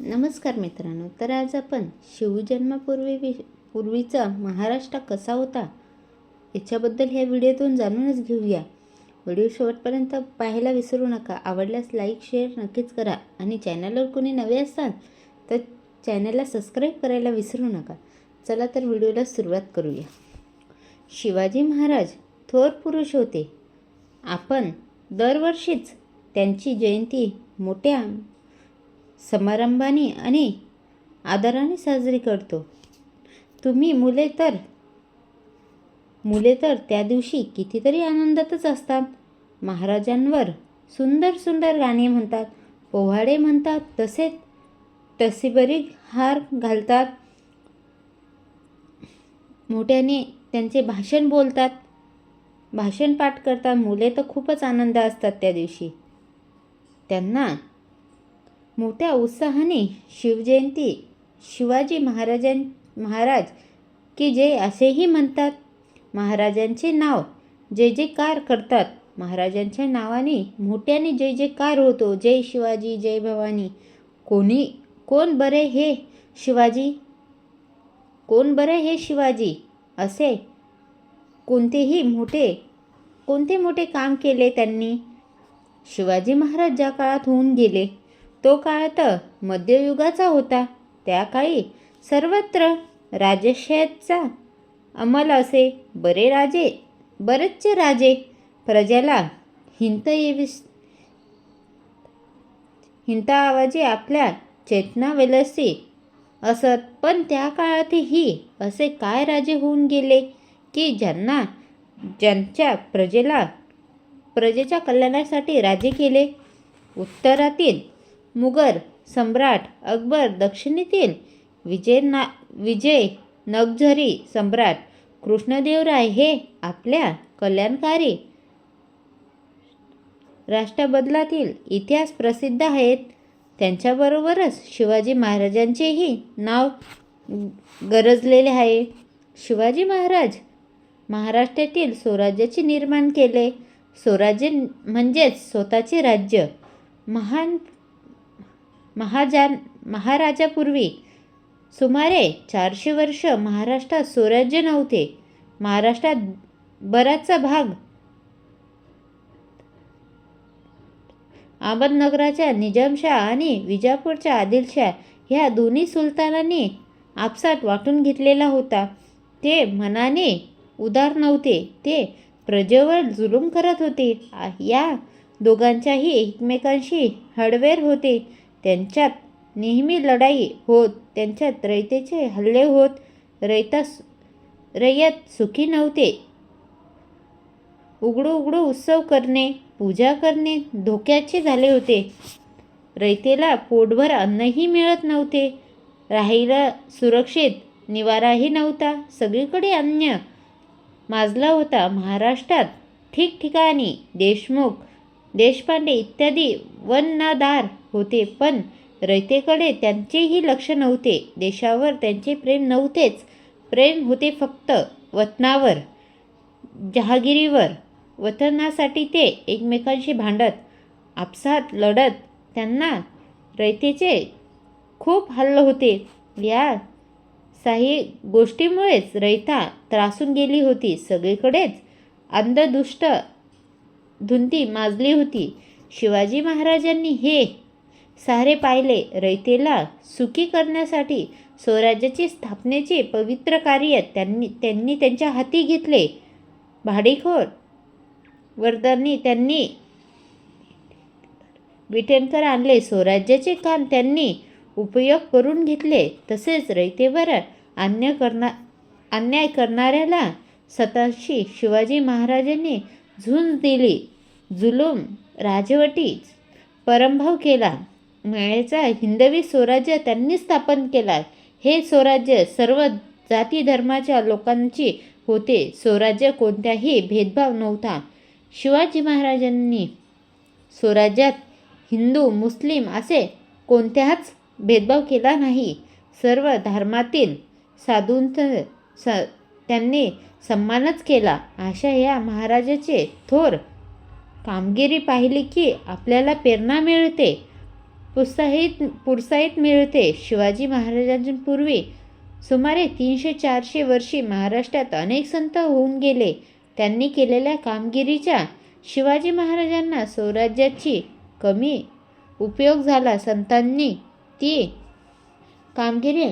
नमस्कार मित्रांनो तर आज आपण शिवजन्मापूर्वी वि पूर्वीचा महाराष्ट्र कसा होता याच्याबद्दल ह्या व्हिडिओतून जाणूनच घेऊया. व्हिडिओ शेवटपर्यंत पाहायला विसरू नका आवडल्यास लाईक शेअर नक्कीच करा आणि चॅनलवर कोणी नवे असाल तर चॅनलला सबस्क्राईब करायला विसरू नका. चला तर व्हिडिओला सुरुवात करूया. शिवाजी महाराज थोर पुरुष होते. आपण दरवर्षीच त्यांची जयंती मोठ्या समारंभाने आणि आदराने साजरी करतो. तुम्ही मुले तर मुले तर त्या दिवशी कितीतरी आनंदातच असतात. महाराजांवर सुंदर सुंदर गाणे म्हणतात पोवाडे म्हणतात तसेच टसीबरी हार घालतात. मोठ्याने त्यांचे भाषण बोलतात. भाषण पाठ करतात. मुले तर खूपच आनंद असतात त्या दिवशी. त्यांना मोठ्या उत्साहाने शिवजयंती शिवाजी महाराजां महाराज की जे असेही म्हणतात. महाराजांचे नाव जे जे कार करतात. महाराजांच्या नावाने मोठ्याने जय जयकार होतो. जय शिवाजी जय भवानी. कोणी कोण बरे हे शिवाजी? कोण बरे हे शिवाजी? असे कोणतेही मोठे कोणते मोठे काम केले त्यांनी? शिवाजी महाराज ज्या काळात होऊन गेले तो काळ तर मध्ययुगाचा होता. त्या काळी सर्वत्र राजशयाचा अंमल असे बरे राजे बरेचसे राजे प्रजेला हिंत येविस हिंता आवाजी आपल्या चेतना वेलसी असत. पण त्या काळातही असे काय राजे होऊन गेले की ज्यांना ज्यांच्या प्रजेला प्रजेच्या कल्याणासाठी राजे केले? उत्तरातील मुघल सम्राट अकबर दक्षिणेतील विजय ना विजय नगझरी सम्राट कृष्णदेवराय हे आपल्या कल्याणकारी राष्ट्रबदलातील इतिहास प्रसिद्ध आहेत. त्यांच्याबरोबरच शिवाजी महाराजांचेही नाव गरजलेले आहे. शिवाजी महाराज महाराष्ट्रातील स्वराज्याचे निर्माण केले. स्वराज्य म्हणजेच स्वतःचे राज्य. महान महाजान महाराजापूर्वी सुमारे चारशे वर्ष महाराष्ट्रात स्वराज्य नव्हते. महाराष्ट्रात बराचसा भाग अहमदनगराच्या निजामशाह आणि विजापूरच्या आदिलशाह ह्या दोन्ही सुलतानांनी आपसात वाटून घेतलेला होता. ते मनाने उदार नव्हते. ते प्रजेवर जुलूम करत होते. या दोघांच्याही एकमेकांशी हडवेर होते. त्यांच्यात नेहमी लढाई होत त्यांच्यात रयतेचे हल्ले होत रयता रयत सुखी नव्हते. उघडू उघडू उत्सव करणे पूजा करणे धोक्याचे झाले होते. रयतेला पोटभर अन्नही मिळत नव्हते. राहायला सुरक्षित निवाराही नव्हता. सगळीकडे अन्न माजला होता महाराष्ट्रात. ठिकठिकाणी देशमुख देशपांडे इत्यादी वन्नादार होते. पण रयतेकडे त्यांचेही लक्ष नव्हते. देशावर त्यांचे प्रेम नव्हतेच. प्रेम होते फक्त वतनावर जहागिरीवर. वतनासाठी ते एकमेकांशी भांडत आपसात लढत. त्यांना रयतेचे खूप हल्ल होते. या साही गोष्टीमुळेच रयता त्रासून गेली होती. सगळीकडेच अंधदुष्ट धुंती माजली होती. शिवाजी महाराजांनी हे सारे पाहिले रयतेला सुखी करण्यासाठी स्वराज्याची स्थापनेचे पवित्र कार्य त्यांनी त्यांनी त्यांच्या हाती घेतले. भाडेखोर वरदांनी त्यांनी विटेनकर आणले. स्वराज्याचे काम त्यांनी उपयोग करून घेतले. तसेच रयतेवर अन्य करना अन्याय करणाऱ्याला स्वतःशी शिवाजी महाराजांनी झुंज दिली. जुलूम राजवटीच परंभव केला. मेळेचा हिंदवी स्वराज्य त्यांनी स्थापन केला हे स्वराज्य सर्व जाती धर्माच्या लोकांची होते. स्वराज्य कोणत्याही भेदभाव नव्हता. शिवाजी महाराजांनी स्वराज्यात हिंदू मुस्लिम असे कोणत्याच भेदभाव केला नाही. सर्व धर्मातील साधूंचा स त्यांनी सन्मानच केला. अशा या महाराजाचे थोर कामगिरी पाहिली की आपल्याला प्रेरणा मिळते. प्रोत्साहित प्रोत्साहित मिळते. शिवाजी महाराजांपूर्वी सुमारे तीनशे चारशे वर्षी महाराष्ट्रात अनेक संत होऊन गेले. त्यांनी केलेल्या कामगिरीच्या शिवाजी महाराजांना स्वराज्याची कमी उपयोग झाला. संतांनी ती कामगिरी